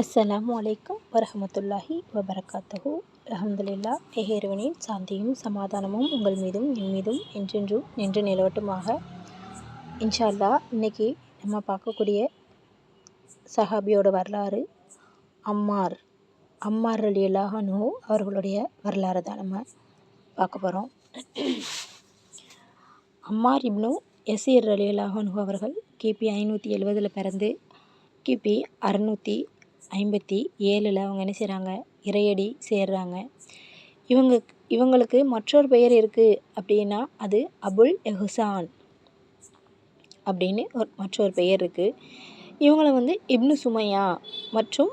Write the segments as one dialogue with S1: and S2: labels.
S1: அஸ்ஸலாமு அலைக்கும் வரஹமத்துல்லாஹி வபரகாத்தஹு. அஹமதுல்லா இறைவனின் சாந்தியும் சமாதானமும் உங்கள் மீதும் என் மீதும் என்றென்றும் நின்று நிலவட்டுமாக. இன்ஷா அல்லாஹ் இன்னைக்கு நம்ம பார்க்கக்கூடிய சஹாபியோட வரலாறு அம்மார். அம்மார் அலி அல்லாஹனு அவர்களுடைய வரலாறு தான் நம்ம பார்க்க போகிறோம் அம்மார் இப்னு எஸ்இர் அலி அல்லாஹனு அவர்கள் கிபி ஐநூற்றி எழுபதில் பிறந்து கிபி அறநூற்றி ஐம்பத்தி ஏழில் அவங்க என்ன செய்கிறாங்க இறையடி சேர்றாங்க. இவங்க இவங்களுக்கு மற்றொரு பெயர் இருக்குது அப்படின்னா அது அபுல் எஹுசான் அப்படின்னு ஒரு மற்றொரு பெயர் இருக்குது இவங்களை வந்து இப்னு சுமையா மற்றும்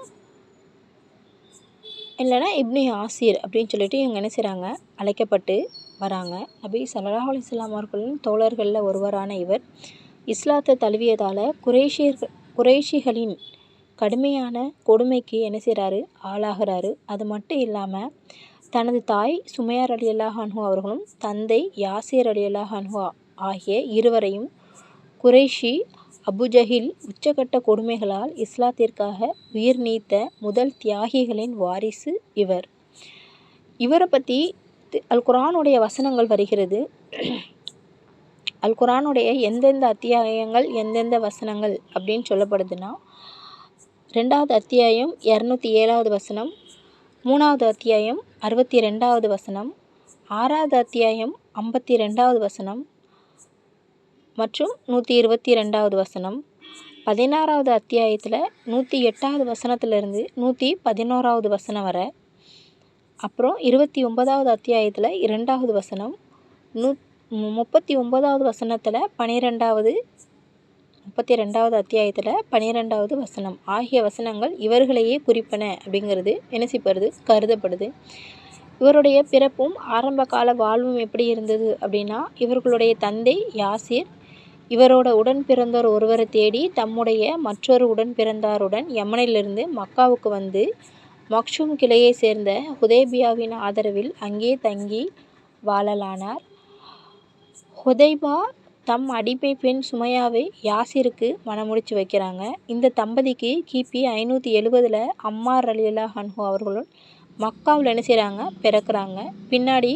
S1: இல்லைன்னா இப்னு ஆசிர் அப்படின்னு சொல்லிட்டு இவங்க என்ன செய்கிறாங்க அழைக்கப்பட்டு வராங்க. நபி சல்லாஹ் அலிஸ்லாம் அவர்களின் தோழர்களில் ஒருவரான இவர் இஸ்லாத்தை தழுவியதால் குரேஷியர்கள் குரேஷிகளின் கடுமையான கொடுமைக்கு என்ன செய்கிறாரு ஆளாகிறாரு. அது மட்டும் இல்லாமல் தனது தாய் சுமையார் அலி அல்லாஹான்ஹு அவர்களும் தந்தை யாசிர் அலி அல்லாஹான்ஹு ஆகிய இருவரையும் குறைஷி அபுஜஹில் உச்சகட்ட கொடுமைகளால் இஸ்லாத்திற்காக உயிர் நீத்த முதல் தியாகிகளின் வாரிசு இவர். இவரை பற்றி அல் குரானுடைய வசனங்கள் வருகிறது. அல் குரானுடைய எந்தெந்த அத்தியாயங்கள் எந்தெந்த வசனங்கள் அப்படின்னு சொல்லப்படுதுன்னா ரெண்டாவது அத்தியாயம் இரநூத்தி ஏழாவது வசனம் மூணாவது அத்தியாயம் அறுபத்தி ரெண்டாவது வசனம் ஆறாவது அத்தியாயம் ஐம்பத்தி ரெண்டாவது வசனம் மற்றும் நூற்றி இருபத்தி ரெண்டாவது வசனம். பதினாறாவது அத்தியாயத்தில் நூற்றி எட்டாவது வசனத்திலிருந்து நூற்றி பதினோராவது வசனம் வர அப்புறம் இருபத்தி ஒன்பதாவது அத்தியாயத்தில் இரண்டாவது வசனம் நூ முப்பத்தி ஒன்பதாவது வசனத்தில் பனிரெண்டாவது முப்பத்தி ரெண்டாவது அத்தியாயத்தில் பனிரெண்டாவது வசனம். ஆகிய வசனங்கள் இவர்களையே குறிப்பன அப்படிங்கிறது நினைசிப்படுது கருதப்படுது. இவருடைய பிறப்பும் ஆரம்ப கால வாழ்வும் எப்படி இருந்தது அப்படின்னா இவர்களுடைய தந்தை யாசிர் இவரோட உடன் பிறந்தோர் ஒருவரை தேடி தம்முடைய மற்றொரு உடன் பிறந்தாருடன் யமனிலிருந்து மக்காவுக்கு வந்து மக்ஷூம் கிளையை சேர்ந்த ஹுதேபியாவின் ஆதரவில் அங்கே தங்கி வாழலானார். ஹுதைபா தம் அடிமை பெண் சுமையாவை யாசிருக்கு மணமுடிச்சு வைக்கிறாங்க. இந்த தம்பதிக்கு கிபி ஐநூற்றி எழுபதில் அம்மார் அலிலா ஹன்ஹு அவர்களும் மக்காவில் என்ன செய்கிறாங்க பிறக்கிறாங்க. பின்னாடி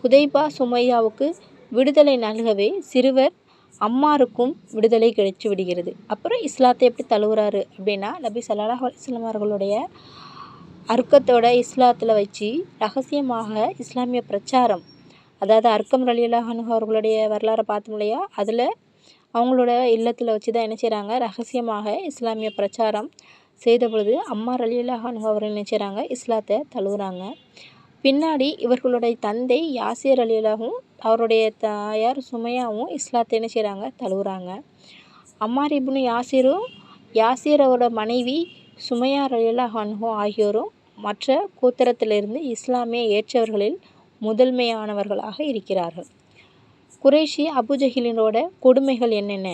S1: ஹுதைபா சுமையாவுக்கு விடுதலை நல்கவே சிறுவர் அம்மாருக்கும் விடுதலை கிடைச்சி விடுகிறது. அப்புறம் இஸ்லாத்தை எப்படி தழுவுறாரு அப்படின்னா நபி சல்லாஹ் அலிஸ்லாம் அவர்களுடைய அர்க்கத்தோட இஸ்லாத்தில் வச்சு ரகசியமாக இஸ்லாமிய பிரச்சாரம் அதாவது அர்க்கம் ரலியல்லாஹனு அவர்களுடைய வரலாறை பார்த்தோம் இல்லையா? அதில் அவங்களோட இல்லத்தில் வச்சு தான் என்ன செய்கிறாங்க ரகசியமாக இஸ்லாமிய பிரச்சாரம் செய்த பொழுது அம்மா ரலியல்லாஹனு அவர்கள் என்ன செய்கிறாங்க இஸ்லாத்தை தழுவுறாங்க. பின்னாடி இவர்களுடைய தந்தை யாசிர் அலியலாகவும் அவருடைய தாயார் சுமையாவும் இஸ்லாத்தை என்ன செய்கிறாங்க தழுவுறாங்க. அம்மார் இப்னு யாசிரும் யாசிர் அவரோட மனைவி சுமையா ரலியல்லாஹனு ஆகியோரும் மற்ற கூத்திரத்திலிருந்து இஸ்லாமிய ஏற்றவர்களில் முதன்மையானவர்களாக இருக்கிறார்கள். குறைஷி அபுஜஹிலினோட கொடுமைகள் என்னென்ன?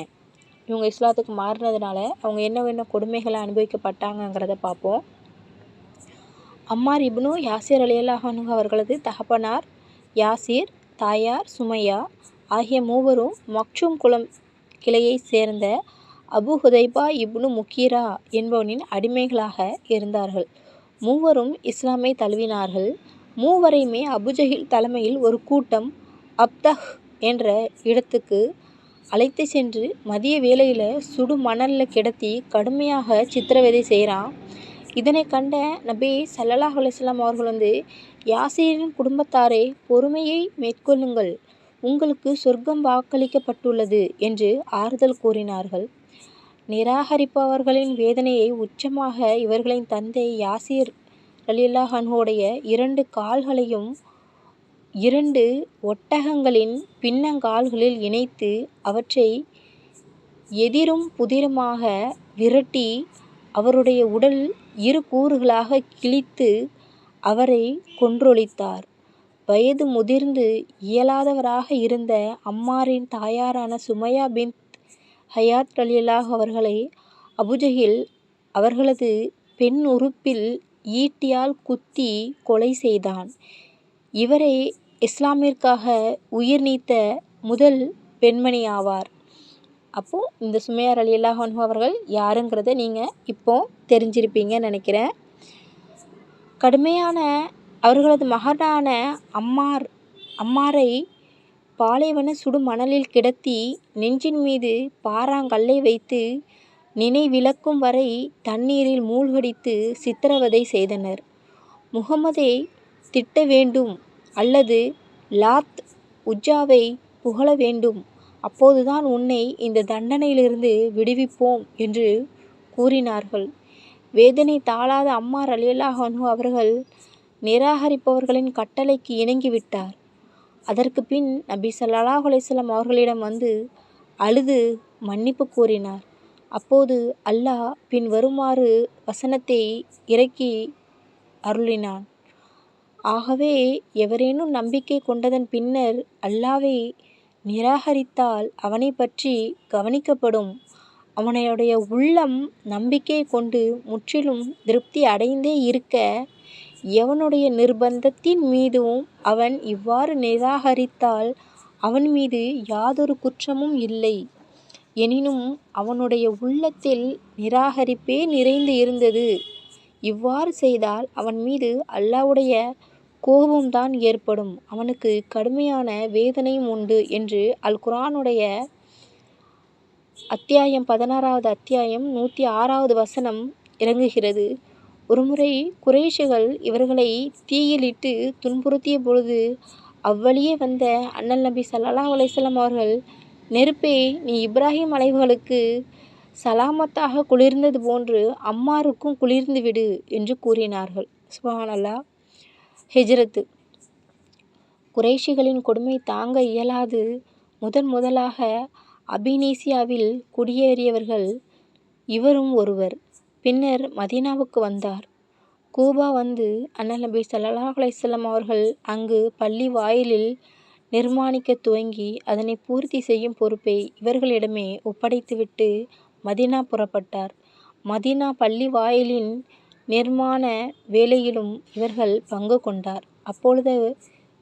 S1: இவங்க இஸ்லாத்துக்கு மாறினதுனால அவங்க என்ன என்ன கொடுமைகளை அனுபவிக்கப்பட்டாங்கங்கிறத பார்ப்போம். அம்மார் இப்னு யாசிர் அலியல்லாஹானு அவர்களது தகப்பனார் யாசிர் தாயார் சுமையா ஆகிய மூவரும் மக்சூம் குளம் கிளையை சேர்ந்த அபு ஹுதைபா இப்னு முக்கீரா என்பவனின் அடிமைகளாக இருந்தார்கள். மூவரும் இஸ்லாமை தழுவினார்கள். மூவரையுமே அபுஜஹில் தலைமையில் ஒரு கூட்டம் அப்தஹ் என்ற இடத்துக்கு அழைத்து சென்று மதிய வேளையில் சுடு மணலில் கிடத்தி கடுமையாக சித்திரவதை செய்கிறான். இதனை கண்ட நபி சல்லல்லாஹ் அலிஸ்லாம் அவர்கள் வந்து யாசீரின் குடும்பத்தாரே பொறுமையை மேற்கொள்ளுங்கள். உங்களுக்கு சொர்க்கம் வாக்களிக்கப்பட்டுள்ளது என்று ஆறுதல் கூறினார்கள். நிராகரிப்பவர்களின் வேதனையை உச்சமாக இவர்களின் தந்தை யாசீர் ரலியல்லாஹன்ஹுடைய இரண்டு கால்களையும் இரண்டு ஒட்டகங்களின் பின்னங்கால்களில் இணைத்து அவற்றை எதிரும் புதிருமாக விரட்டி அவருடைய உடல் இரு கூறுகளாக கிழித்து அவரை கொன்றொழித்தார். வயது முதிர்ந்து இயலாதவராக இருந்த அம்மாரின் தாயாரான சுமையா பின் ஹயாத் அலியல்லாஹ் அவர்களை அபுஜஹில் அவர்களது பெண் உறுப்பில் ஈட்டியால் குத்தி கொலை செய்தான். இவரே இஸ்லாமிற்காக உயிர் நீத்த முதல் பெண்மணி ஆவார். அப்போது இந்த சுமையார் அலி அல்லாஹ் அவர்கள் யாருங்கிறத நீங்கள் இப்போ தெரிஞ்சிருப்பீங்கன்னு நினைக்கிறேன். கடுமையான அவர்களது மகனான அம்மார் அம்மாரை பாலைவன சுடு மணலில் கிடத்தி நெஞ்சின் மீது பாறாங்கல்லை வைத்து நினைவிழக்கும் வரை தண்ணீரில் மூழ்கடித்து சித்திரவதை செய்தனர். முகமதை திட்ட வேண்டும் அல்லது லாத் உஜ்ஜாவை புகழ வேண்டும். அப்போதுதான் உன்னை இந்த தண்டனையிலிருந்து விடுவிப்போம் என்று கூறினார்கள். வேதனை தாளாத அம்மார் ரலியல்லாஹனு அவர்கள் நிராகரிப்பவர்களின் கட்டளைக்கு இணங்கிவிட்டார் அதற்கு பின் நபி சல்லாஹ் அலைஹி அவர்களிடம் வந்து அழுது மன்னிப்பு கூறினார் அப்போது அல்லாஹ் பின் வருமாறு வசனத்தை இறக்கி அருளினான். ஆகவே எவரேனும் நம்பிக்கை கொண்டதன் பின்னர் அல்லாவை நிராகரித்தால் அவனை பற்றி கவனிக்கப்படும். அவனையுடைய உள்ளம் நம்பிக்கை கொண்டு முற்றிலும் திருப்தி அடைந்தே இருக்க எவனுடைய நிர்பந்தத்தின் மீதும் அவன் இவ்வாறு நிராகரித்தால் அவன் மீது யாதொரு குற்றமும் இல்லை. எனினும் அவனுடைய உள்ளத்தில் நிராகரிப்பே நிறைந்து இருந்தது. இவ்வாறு செய்தால் அவன் மீது அல்லாவுடைய கோபம்தான் ஏற்படும். அவனுக்கு கடுமையான வேதனையும் உண்டு என்று அல் குரானுடைய அத்தியாயம் பதினாறாவது அத்தியாயம் நூற்றி ஆறாவது வசனம் இறங்குகிறது. ஒருமுறை குறைஷிகள் இவர்களை தீயிலிட்டு துன்புறுத்திய பொழுது அவ்வழியே வந்த அண்ணல் நபி சல்லா அலைஹி அவர்கள் நெருப்பே நீ இப்ராஹிம் அலைவர்களுக்கு சலாமத்தாக குளிர்ந்தது போன்று அம்மாருக்கும் குளிர்ந்து விடு என்று கூறினார்கள். சுபஹானல்லா ஹிஜ்ரத்து. குறைஷிகளின் கொடுமை தாங்க இயலாது. முதன் முதலாக அபினீசியாவில் குடியேறியவர்கள் இவரும் ஒருவர். பின்னர் மதீனாவுக்கு வந்தார். கூபா வந்து அண்ணல் நபி சல்லாஹ் அலைஹி அவர்கள் அங்கு பள்ளி வாயிலில் நிர்மாணிக்க துவங்கி அதனை பூர்த்தி செய்யும் பொறுப்பை இவர்களிடமே ஒப்படைத்துவிட்டு மதீனா புறப்பட்டார். மதீனா பள்ளி வாயிலின் நிர்மாண வேலையிலும் இவர்கள் பங்கு கொண்டார். அப்பொழுது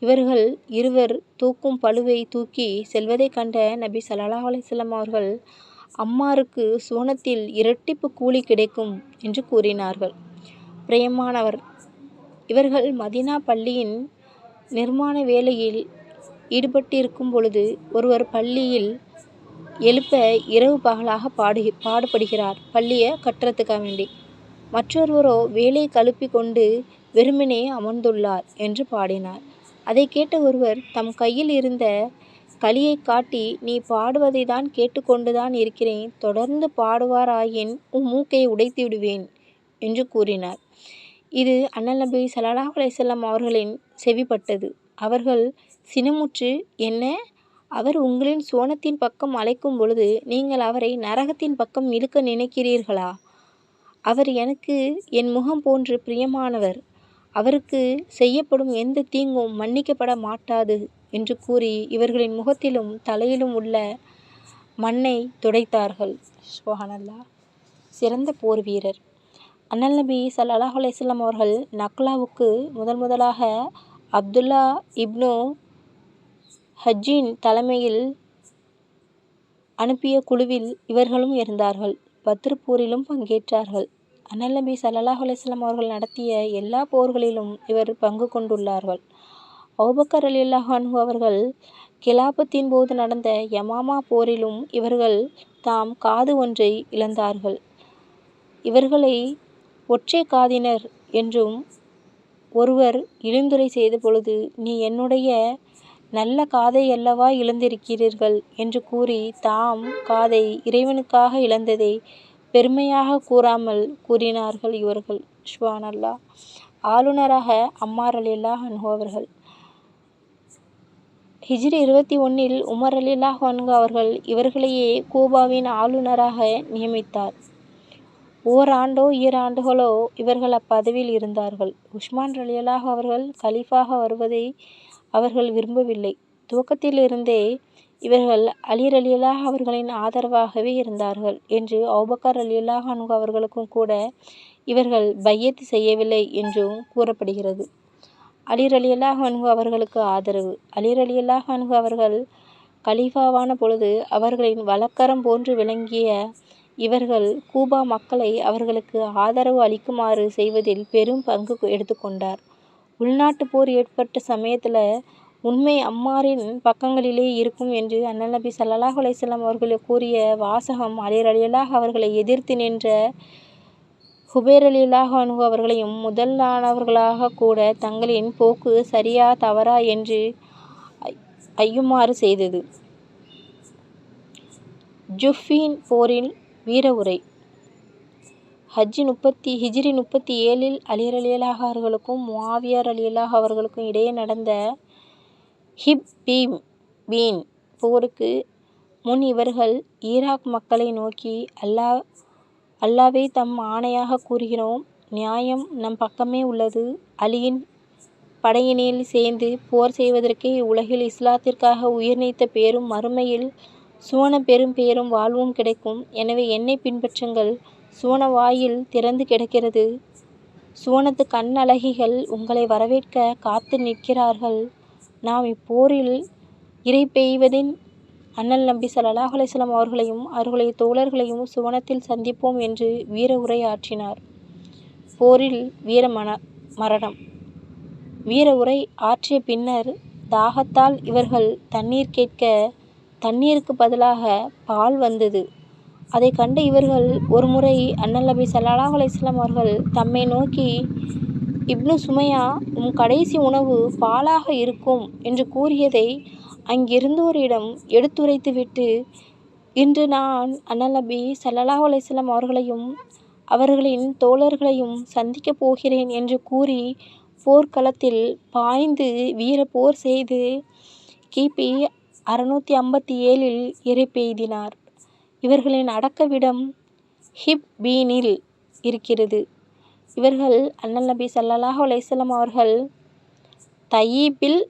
S1: இவர்கள் இருவர் தூக்கும் பளுவை தூக்கி செல்வதைக் கண்ட நபி ஸல்லல்லாஹு அலைஹி அவர்கள் அம்மாருக்கு சுவனத்தில் இரட்டிப்பு கூலி கிடைக்கும் என்று கூறினார்கள். பிரியமானவர் இவர்கள் மதீனா பள்ளியின் நிர்மாண வேலையில் ஈடுபட்டிருக்கும் பொழுது ஒருவர் பள்ளியில் எழுப்ப இரவு பகலாக பாடு பாடுபடுகிறார். பள்ளியை கட்டுறதுக்காக வேண்டி. மற்றொருவரோ வேலை கழுப்பி கொண்டு வெறுமனே அமர்ந்துள்ளார் என்று பாடினார். அதை கேட்ட ஒருவர் தம் கையில் இருந்த களியை காட்டி நீ பாடுவதை தான் கேட்டுக்கொண்டுதான் இருக்கிறேன். தொடர்ந்து பாடுவாராயின் உன் மூக்கை உடைத்து விடுவேன் என்று கூறினார். இது அண்ணல் நபி ஸல்லல்லாஹு அலைஹி அவர்களின் செவிப்பட்டது. அவர்கள் சினமுற்று என்ன? அவர் உங்களின் சுவனத்தின் பக்கம் அழைக்கும் பொழுது நீங்கள் அவரை நரகத்தின் பக்கம் இழுக்க நினைக்கிறீர்களா? அவர் எனக்கு என் முகம் போன்று பிரியமானவர். அவருக்கு செய்யப்படும் எந்த தீங்கும் மன்னிக்கப்பட மாட்டாது என்று கூறி இவர்களின் முகத்திலும் தலையிலும் உள்ள மண்ணை துடைத்தார்கள். சுபஹானல்லா. சிறந்த போர் வீரர். அண்ணல் நபி ஸல்லல்லாஹு அலைஹி அவர்கள் நக்லாவுக்கு முதல் முதலாக அப்துல்லா இப்னு ஹஜ்ஜின் தலைமையில் அனுப்பிய குழுவில் இவர்களும் இருந்தார்கள். பத்ர் போரிலும் பங்கேற்றார்கள். அண்ணல் சல்லாஹ் அலிஸ்லாம் அவர்கள் நடத்திய எல்லா போர்களிலும் இவர் பங்கு கொண்டுள்ளார்கள். அபூபக்கர் ரலியல்லாஹு அவர்கள் கிலாபத்தின் போது நடந்த யமாமா போரிலும் இவர்கள் தாம் காது ஒன்றை இழந்தார்கள். இவர்களை ஒற்றை காதினர் என்றும் ஒருவர் இழிந்துரை செய்த பொழுது நீ என்னுடைய நல்ல காதை அல்லவா இழந்திருக்கிறீர்கள்? என்று கூறி தாம் காதை இறைவனுக்காக இழந்ததை பெருமையாக கூறாமல் கூறினார்கள் இவர்கள். சுபானல்லா. ஆளுநராக அம்மார் அலில்லாஹ் அன்ஹு அவர்கள். ஹிஜ்ரி இருபத்தி ஒன்றில் உமர் அலில்லாஹ் அன்ஹு அவர்கள் இவர்களையே கூபாவின் ஆளுநராக நியமித்தார். ஓராண்டோ ஈராண்டுகளோ இவர்கள் அப்பதவியில் இருந்தார்கள். உஸ்மான் ரலியலாக அவர்கள் கலீஃபாக வருவதை அவர்கள் விரும்பவில்லை. துவக்கத்திலிருந்தே இவர்கள் அலி அவர்களின் ஆதரவாகவே இருந்தார்கள் என்று அபூபக்கர் அலியலாக அன்ஹு அவர்களுக்கும் கூட இவர்கள் பையத்து செய்யவில்லை என்றும் கூறப்படுகிறது. அலி ரலியல்லாஹ் அவர்களுக்கு ஆதரவு. அலி ரலியல்லாஹ் அவர்கள் கலீஃபாவான பொழுது அவர்களின் வழக்கரம் போன்று விளங்கிய இவர்கள் கூபா மக்களை அவர்களுக்கு ஆதரவு அளிக்குமாறு செய்வதில் பெரும் பங்கு எடுத்துக்கொண்டார். உள்நாட்டுப் போர் ஏற்பட்ட சமயத்தில் உண்மை அம்மாரின் பக்கங்களிலே இருக்கும் என்று அண்ணல் நபி சல்லாஹ் அலையம் வஸல்லம் அவர்கள் கூறிய வாசகம் அலி அவர்களை எதிர்த்து நின்ற ஹுபேர் அலியலாக அணுகு அவர்களையும் முதலானவர்களாகக் கூட தங்களின் போக்கு சரியா தவறா என்று ஐயுமாறு செய்தது. ஜுஃபீன் போரில் வீர உரை ஹஜ்ஜி முப்பத்தி ஹிஜ்ரி முப்பத்தி ஏழில் அலியர் அலியலாக அவர்களுக்கும் மாவியார் அலியலாக அவர்களுக்கும் இடையே நடந்த ஹிப் பீம் பீன் போருக்கு முன் இவர்கள் ஈராக் மக்களை நோக்கி அல்லாஹ் அல்லாவே தம் ஆணையாக கூறுகிறோம் நியாயம் நம் பக்கமே உள்ளது. அலியின் படையினில் சேர்ந்து போர் செய்வதற்கே உலகில் இஸ்லாத்திற்காக உயிர் நீத்த பேரும் மறுமையில் சுவன பெரும் பேரும் வாழ்வும் கிடைக்கும். எனவே என்னை பின்பற்றுங்கள். சுவன வாயில் திறந்து கிடக்கிறது. சுவனத்துக் கண்ணழகிகள் உங்களை வரவேற்க காத்து நிற்கிறார்கள். நாம் இப்போரில் இரைபெய்வதின் அண்ணல் நம்பி ஸல்லல்லாஹு அலிஸ்லாம் அவர்களையும் அவர்களுடைய தோழர்களையும் சுவனத்தில் சந்திப்போம் என்று வீர உரை ஆற்றினார். போரில் வீர மரணம் வீர உரை ஆற்றிய பின்னர் தாகத்தால் இவர்கள் தண்ணீர் கேட்க தண்ணீருக்கு பதிலாக பால் வந்தது. அதைக் கண்ட இவர்கள் ஒருமுறை அண்ணல் நபி ஸல்லல்லாஹு அலைஹி அவர்கள் தம்மை நோக்கி இப்னு சுமையா உம் கடைசி உணவு பாலாக இருக்கும் என்று கூறியதை அங்கிருந்தோரிடம் எடுத்துரைத்துவிட்டு இன்று நான் அண்ணல் நபி ஸல்லல்லாஹு அவர்களையும் அவர்களின் தோழர்களையும் சந்திக்கப் போகிறேன் என்று கூறி போர்க்களத்தில் பாய்ந்து வீர போர் செய்து கி.பி. அறுநூற்றி ஐம்பத்தி ஏழில் இரைபெய்தினார். இவர்களின் அடக்கவிடம் ஹிப்பீனில் இருக்கிறது. இவர்கள் அண்ணல் நபி சல்லாஹ் அலைஹி அவர்கள் தயீபில்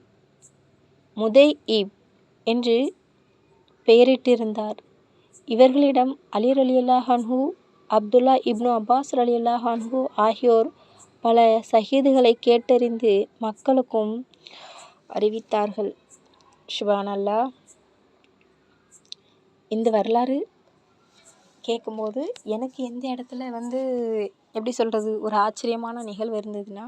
S1: முதை ஈப் என்று பெயரிட்டிருந்தார். இவர்களிடம் அலி அலி அன்ஹு அப்துல்லா இப்னு அப்பாஸ் அலி அல்லாஹான்ஹு ஆகியோர் பல சஹீதுகளை கேட்டறிந்து மக்களுக்கும் அறிவித்தார்கள். சுப்ஹானல்லாஹ் இந்த வரலாறு கேட்கும்போது எனக்கு எந்த இடத்துல வந்து எப்படி சொல்கிறது ஒரு ஆச்சரியமான நிகழ்வு இருந்ததுன்னா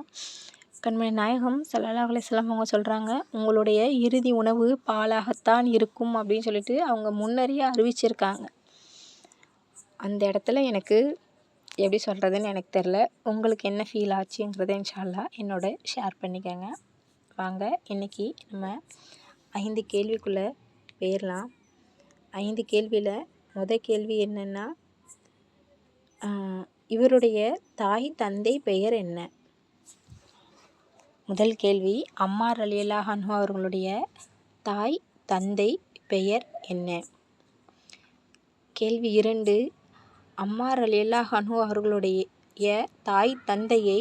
S1: கண்மணி நாயகம் ஸல்லல்லாஹு அலிஸ்லாம் அவங்க சொல்கிறாங்க உங்களுடைய இறுதி உணவு பாலாகத்தான் இருக்கும் அப்படின்னு சொல்லிட்டு அவங்க முன்னரே அறிவிச்சிருக்காங்க. அந்த இடத்துல எனக்கு எப்படி சொல்கிறதுன்னு எனக்கு தெரில. உங்களுக்கு என்ன ஃபீல் ஆச்சுங்கிறத இன்ஷால்லா என்னோட ஷேர் பண்ணிக்கங்க. வாங்க இன்னைக்கு நம்ம ஐந்து கேள்விக்குள்ளே போயிடலாம் ஐந்து கேள்வியில் முத கேள்வி என்னென்னா இவருடைய தாய் தந்தை பெயர் என்ன? முதல் கேள்வி அம்மா ரலியல்லாஹு ஹன்ஹு அவர்களுடைய தாய் தந்தை பெயர் என்ன? கேள்வி இரண்டு அம்மார் ரலியல்லாஹு ஹன்ஹு அவர்களுடைய தாய் தந்தையை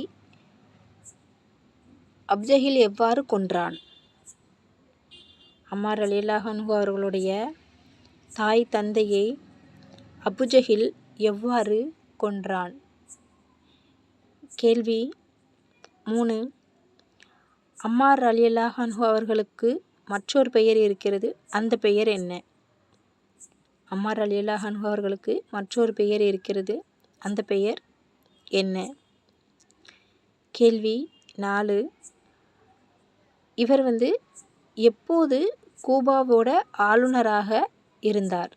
S1: அப்ஜஹில் எவ்வாறு கொன்றான்? அம்மார் ரலியல்லாஹு ஹன்ஹு அவர்களுடைய தாய் தந்தையை அபுஜஹில் எவ்வாறு கொன்றான்? கேள்வி மூணு அம்மார் ரலியல்லாஹு அவர்களுக்கு மற்றொரு பெயர் இருக்கிறது. அந்த பெயர் என்ன? அம்மார் ரலியல்லாஹு அன்ஹு அவர்களுக்கு மற்றொரு பெயர் இருக்கிறது. அந்த பெயர் என்ன? கேள்வி நாலு இவர் வந்து எப்போது கூபாவோட ஆளுநராக இருந்தார்?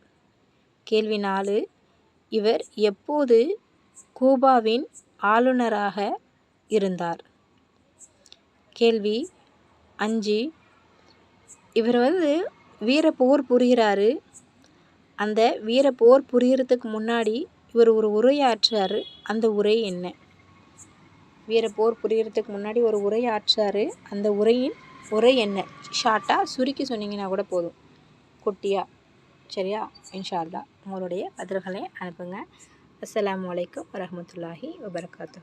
S1: கேள்வி நாலு இவர் எப்போது கூபாவின் ஆளுநராக இருந்தார்? கேள்வி அஞ்சு இவர் வந்து வீர போர் புரிகிறாரு. அந்த வீரப் போர் புரியறதுக்கு முன்னாடி இவர் ஒரு உரையாற்றார் அந்த உரை என்ன? வீர போர் புரியறதுக்கு முன்னாடி ஒரு உரை ஆற்றுறாரு. அந்த உரையின் உரை என்ன? ஷார்ட்டாக சுருக்கி சொன்னீங்கன்னா கூட போதும். குட்டியாக சரியா? இன்ஷா உங்களுடைய பதில்களை அனுப்புங்க. அஸ்லாம் வலைக்கம் வரமத்துல்லாஹி வபர்காத்து